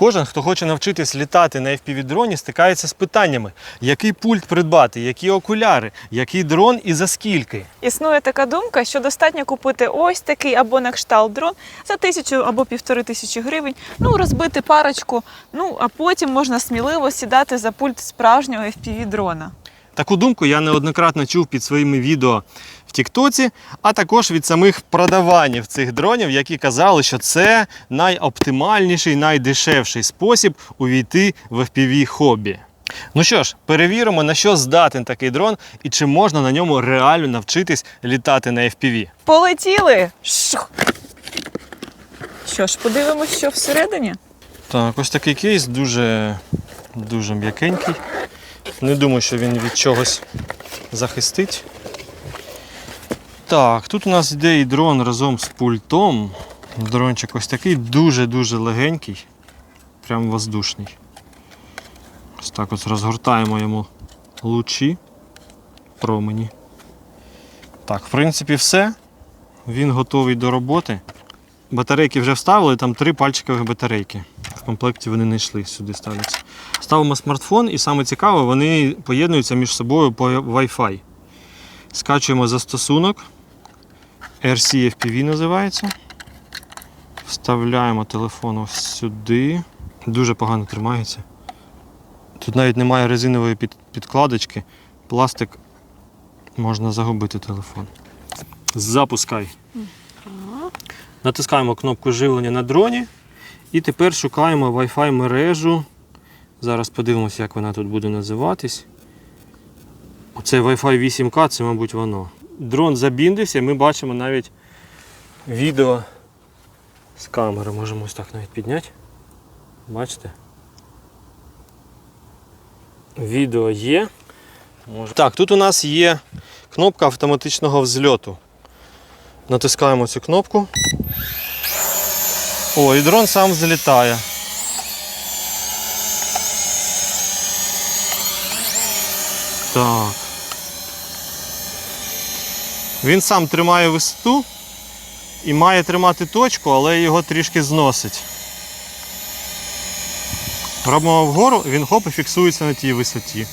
Кожен, хто хоче навчитись літати на FPV-дроні, стикається з питаннями: який пульт придбати, які окуляри, який дрон і за скільки. Існує така думка, що достатньо купити ось такий або на кшталт дрон за тисячу або півтори тисячі гривень, ну розбити парочку, ну а потім можна сміливо сідати за пульт справжнього FPV дрона. Таку думку я неоднократно чув під своїми відео в Тіктоці, а також від самих продаванів цих дронів, які казали, що це найоптимальніший, найдешевший спосіб увійти в FPV хобі. Ну що ж, перевіримо, на що здатен такий дрон і чи можна на ньому реально навчитись літати на FPV. Полетіли! Шух! Що ж, подивимось, що всередині. Так, ось такий кейс дуже, дуже м'якенький. Не думаю, що він від чогось захистить. Так, тут у нас йде і дрон разом з пультом. Дрончик ось такий дуже-дуже легенький, прям воздушний. Ось так ось розгортаємо йому лучі, промені. Так, в принципі, все. Він готовий до роботи. Батарейки вже вставили, там три пальчикові батарейки. Комплекті вони не йшли, сюди ставляться. Ставимо смартфон, і саме цікаве, вони поєднуються між собою по Wi-Fi. Скачуємо застосунок. RCFPV називається. Вставляємо телефон сюди. Дуже погано тримається. Тут навіть немає резинової під- підкладочки. Пластик можна загубити телефон. Запускай. Натискаємо кнопку живлення на дроні. І тепер шукаємо Wi-Fi мережу. Зараз подивимося, як вона тут буде називатись. Оце Wi-Fi 8K, це, мабуть, воно. Дрон забіндився, ми бачимо навіть відео з камери. Можемо ось так навіть підняти. Бачите? Відео є. Може- Так, тут у нас є кнопка автоматичного взльоту. Натискаємо цю кнопку. О, і дрон сам злітає. Так. Він сам тримає висоту і має тримати точку, але його трішки зносить. Робимо вгору, він хоп і фіксується на тій висоті.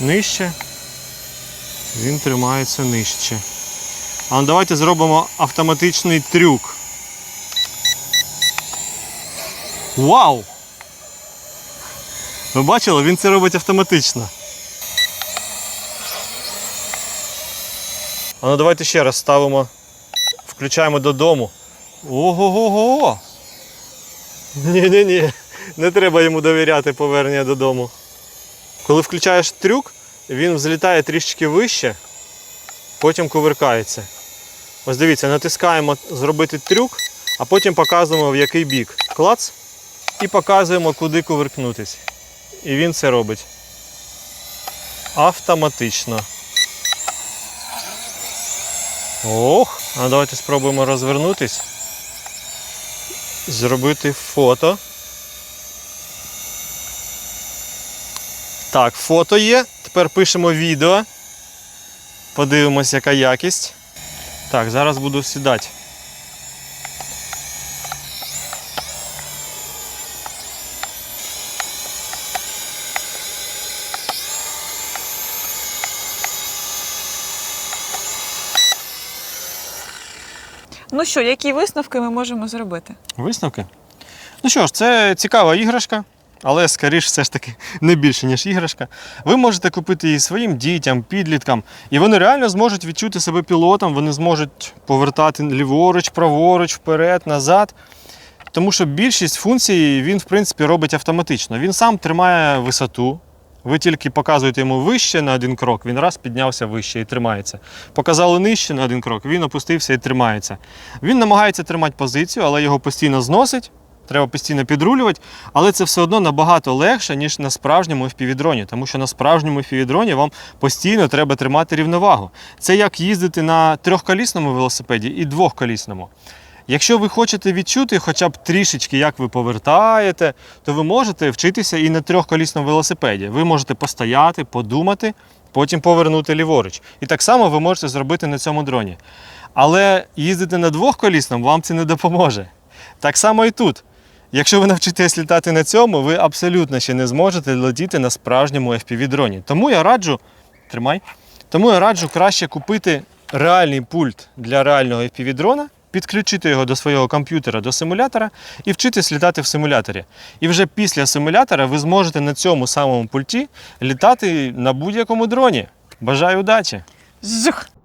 Нижче. Він тримається нижче. А ну давайте зробимо автоматичний трюк. Вау! Ви бачили, він це робить автоматично. А ну давайте ще раз ставимо, включаємо додому. Ого-го-го! Ні-ні-ні, не треба йому довіряти повернення додому. Коли включаєш трюк, він взлітає трішки вище, потім кувиркається. Ось дивіться, натискаємо зробити трюк, а потім показуємо в який бік. Клац. І показуємо, куди кувиркнутись. І він це робить. Автоматично. Ох, а давайте спробуємо розвернутись. Зробити фото. Так, фото є. Тепер пишемо відео. Подивимось, яка якість. Так, зараз буду сідати. Ну що, які висновки ми можемо зробити? Висновки? Ну що ж, це цікава іграшка, але скоріш все ж таки не більше, ніж іграшка. Ви можете купити її своїм дітям, підліткам, і вони реально зможуть відчути себе пілотом, вони зможуть повертати ліворуч, праворуч, вперед, назад. Тому що більшість функцій він, в принципі, робить автоматично. Він сам тримає висоту. Ви тільки показуєте йому вище на один крок, він раз піднявся вище і тримається. Показали нижче на один крок, він опустився і тримається. Він намагається тримати позицію, але його постійно зносить. Треба постійно підрулювати, але це все одно набагато легше, ніж на справжньому FPV-дроні, тому що на справжньому FPV-дроні вам постійно треба тримати рівновагу. Це як їздити на трьохколісному велосипеді і двохколісному. Якщо ви хочете відчути хоча б трішечки, як ви повертаєте, то ви можете вчитися і на трьохколісному велосипеді. Ви можете постояти, подумати, потім повернути ліворуч. І так само ви можете зробити на цьому дроні. Але їздити на двохколісному вам це не допоможе. Так само і тут. Якщо ви навчитесь літати на цьому, ви абсолютно ще не зможете летіти на справжньому FPV-дроні. Тому я раджу, тримай, тому я раджу краще купити реальний пульт для реального FPV-дрона, підключити його до свого комп'ютера, до симулятора і вчитись літати в симуляторі. І вже після симулятора ви зможете на цьому самому пульті літати на будь-якому дроні. Бажаю удачі! Жух!